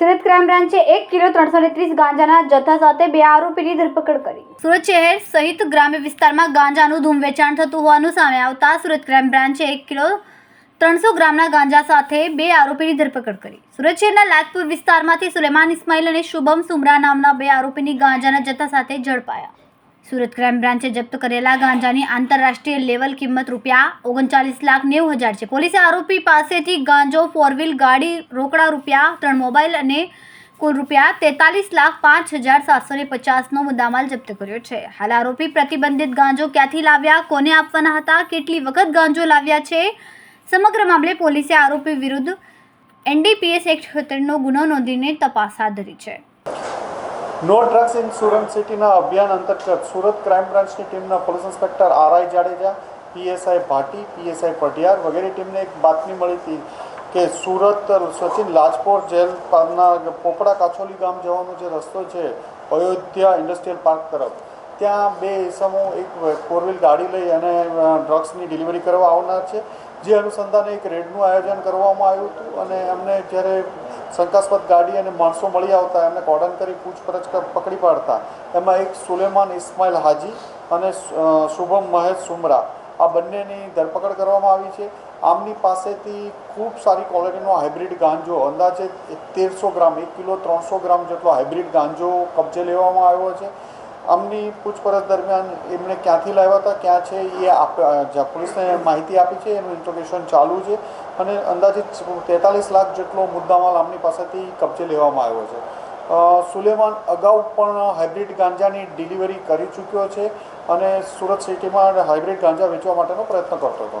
Surat crime બ્રાન્ચે એક kilo ત્રણસો ત્રીસ ગાંજાના જથ્થા સાથે બે આરોપીની ધરપકડ કરી. સુરત શહેર સહિત ગ્રામ્ય વિસ્તારમાં ગાંજાનું ધૂમ વેચાણ થતું હોવાનું સામે આવતા સુરત ક્રાઇમ બ્રાન્ચે એક કિલો ત્રણસો ગ્રામના ગાંજા સાથે બે આરોપીની ધરપકડ કરી. સુરત શહેરના લાજપુર વિસ્તારમાંથી સુલેમાન ઇસ્માઇલ અને શુભમ સુમરા નામના બે આરોપીની ગાંજાના જથ્થા સાથે ઝડપાયા. સુરત ક્રાઇમ બ્રાન્ચે જપ્ત કરેલા ગાંજાની આંતરરાષ્ટ્રીય લેવલ કિંમત રૂપિયા ઓગણચાલીસ લાખ નેવું હજાર છે. પોલીસે આરોપી પાસેથી ગાંજો ફોર વ્હીલ ગાડી, રોકડા રૂપિયા, ત્રણ મોબાઈલ અને કુલ રૂપિયા તેતાલીસ લાખ પાંચ હજાર સાતસો ને પચાસનો મુદ્દામાલ જપ્ત કર્યો છે. હાલ આરોપી પ્રતિબંધિત ગાંજો ક્યાંથી લાવ્યા, કોને આપવાના હતા, કેટલી વખત ગાંજો લાવ્યા છે, સમગ્ર મામલે પોલીસે આરોપી વિરુદ્ધ એનડીપીએસ એક્ટ હેઠળનો ગુનો નોંધીને તપાસ હાથ ધરી છે. નો ડ્રગ્સ ઇન સુરત સિટીના અભિયાન અંતર્ગત સુરત ક્રાઇમ બ્રાન્ચની ટીમના police inspector R I Jadeja PSI Bhati PSI Patiyar વગેરે ટીમને એક બાતમી મળી હતી કે સુરત સચિન લાજપોર જેલ પરના પોપડા કાછોલી ગામ જવાનો જે રસ્તો છે અયોધ્યા ઇન્ડસ્ટ્રીયલ પાર્ક તરફ. ત્યાં બે ઇસમો એક ફોર વ્હીલ ગાડી લઈ અને ડ્રગ્સની ડિલિવરી કરવા આવનાર છે. જે અનુસંધાને એક રેડનું આયોજન કરવામાં આવ્યું હતું અને એમને જ્યારે શંકાસ્પદ ગાડી અને માણસો મળી આવતા એમને કોર્ડન કરી પૂછપરછ પકડી પાડતા. એમાં એક સુલેમાન ઇસ્માઇલ હાજી અને શુભમ મહેશ સુમરા. આ બંનેની ધરપકડ કરવામાં આવી છે. આમની પાસેથી ખૂબ સારી ક્વોલિટીનો હાઇબ્રિડ ગાંજો, અંદાજે તેરસો ગ્રામ, એક કિલો ત્રણસો ગ્રામ જેટલો હાઇબ્રિડ ગાંજો કબજે લેવામાં આવ્યો છે. આમની પૂછપરછ દરમિયાન એમણે ક્યાંથી લાવ્યા હતા, ક્યાં છે, એ આપ પોલીસને માહિતી આપી છે, એનું ઇન્ટ્રોગેશન ચાલુ છે અને અંદાજિત તેતાલીસ લાખ જેટલો મુદ્દામાલ આમની પાસેથી કબજે લેવામાં આવ્યો છે. સુલેમાન અગાઉ પણ હાઇબ્રિડ ગાંજાની ડિલિવરી કરી ચૂક્યો છે અને સુરત સિટીમાં હાઇબ્રિડ ગાંજા વેચવા માટેનો પ્રયત્ન કરતો હતો.